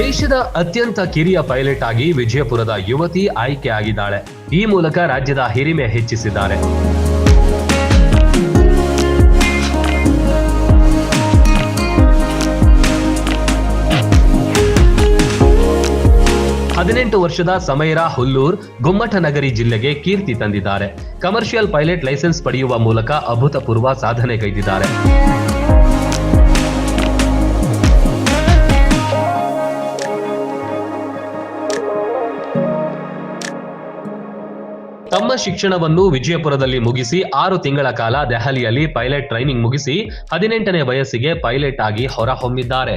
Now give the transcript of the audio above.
ದೇಶದ ಅತ್ಯಂತ ಕಿರಿಯ ಪೈಲಟ್ ಆಗಿ ವಿಜಯಪುರದ ಯುವತಿ ಆಯ್ಕೆಯಾಗಿದ್ದಾಳೆ ಈ ಮೂಲಕ ರಾಜ್ಯದ ಹಿರಿಮೆ ಹೆಚ್ಚಿಸಿದ್ದಾರೆ. ಹದಿನೆಂಟು ವರ್ಷದ ಸಮೈರಾ ಹುಲ್ಲೂರ್ ಗುಮ್ಮಟನಗರಿ ಜಿಲ್ಲೆಗೆ ಕೀರ್ತಿ ತಂದಿದ್ದಾರೆ. ಕಮರ್ಷಿಯಲ್ ಪೈಲಟ್ ಲೈಸೆನ್ಸ್ ಪಡೆಯುವ ಮೂಲಕ ಅಭೂತಪೂರ್ವ ಸಾಧನೆಗೈದಿದ್ದಾರೆ ತಮ್ಮ ಶಿಕ್ಷಣವನ್ನು ವಿಜಯಪುರದಲ್ಲಿ ಮುಗಿಸಿ ಆರು ತಿಂಗಳ ಕಾಲ ದೆಹಲಿಯಲ್ಲಿ ಪೈಲಟ್ ಟ್ರೈನಿಂಗ್ ಮುಗಿಸಿ ಹದಿನೆಂಟನೇ ವಯಸ್ಸಿಗೆ ಪೈಲಟ್ ಆಗಿ ಹೊರಹೊಮ್ಮಿದ್ದಾರೆ.